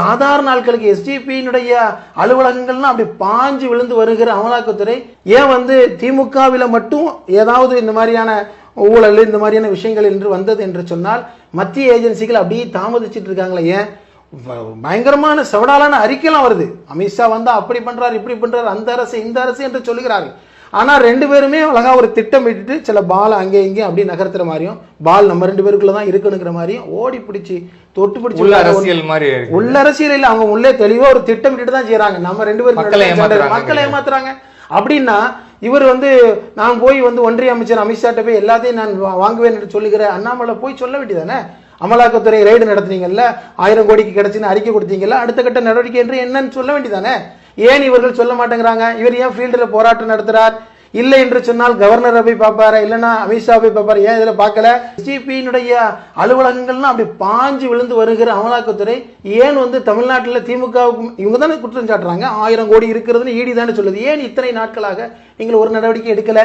சாதாரண நாட்களுக்கு எஸ்டிபியினுடைய அலுவலகங்கள்லாம் அப்படி பாஞ்சு விழுந்து வருகிற அமலாக்கத்துறை ஏன் வந்து திமுகவில் மட்டும் ஏதாவது இந்த மாதிரியான ஊழல் இந்த மாதிரியான விஷயங்கள் என்று வந்தது என்று சொன்னால் மத்திய ஏஜென்சிகள் அப்படியே தாமதிச்சுட்டு இருக்காங்களே ஏன்? பயங்கரமான செவடாலான அறிக்கைலாம் வருது. அமித்ஷா வந்தால் அப்படி பண்ணுறாரு இப்படி பண்ணுறாரு அந்த அரசு இந்த அரசு என்று சொல்லுகிறார்கள். ஆனா ரெண்டு பேருமே அழகா ஒரு திட்டம் இட்டுட்டு சில பால் அங்கே இங்கே அப்படி நகர்த்துற மாதிரியும் பால் நம்ம ரெண்டு பேருக்குள்ள தான் இருக்கணுங்கிற மாதிரியும் ஓடி பிடிச்சி தொட்டு பிடிச்சி உள்ள அரசியல் மாதிரி. உள்ள அரசியல் இல்ல அவங்க உள்ளே தெளிவா ஒரு திட்டமிட்டு தான் செய்யறாங்க நம்ம ரெண்டு பேரும் மக்களை ஏமாத்துறாங்க. அப்படின்னா இவர் வந்து நான் போய் வந்து ஒன்றிய அமைச்சர் அமித்ஷாட்ட போய் எல்லாத்தையும் நான் வாங்குவேன் என்று சொல்லுகிற அண்ணாமலை போய் சொல்ல வேண்டியதானே அமலாக்கத்துறை ரெய்டு நடத்துனீங்கல்ல ஆயிரம் கோடிக்கு கிடைச்சுன்னு அறிக்கை கொடுத்தீங்கல்ல அடுத்த கட்ட நடவடிக்கை என்று என்னன்னு சொல்ல வேண்டியதானே ஏன் இவர்கள் சொல்ல மாட்டேங்கிறாங்க? இவர் ஏன் ஃபீல்டில் போராட்டம் நடத்துறார்? இல்லை என்று சொன்னால் கவர்னரை போய் பார்ப்பாரு? இல்லைன்னா அமித்ஷா போய் பார்ப்பாரு? ஏன் இதில் பார்க்கல? ஜிபியினுடைய அலுவலகங்கள்லாம் அப்படி பாஞ்சு விழுந்து வருகிற அமலாக்கத்துறை ஏன் வந்து தமிழ்நாட்டில் திமுகவுக்கு இவங்க தானே குற்றம் சாட்டுறாங்க? ஆயிரம் கோடி இருக்கிறதுன்னு ஈடி தானே சொல்லுது. ஏன் இத்தனை நாட்களாக நீங்கள் ஒரு நடவடிக்கை எடுக்கலை?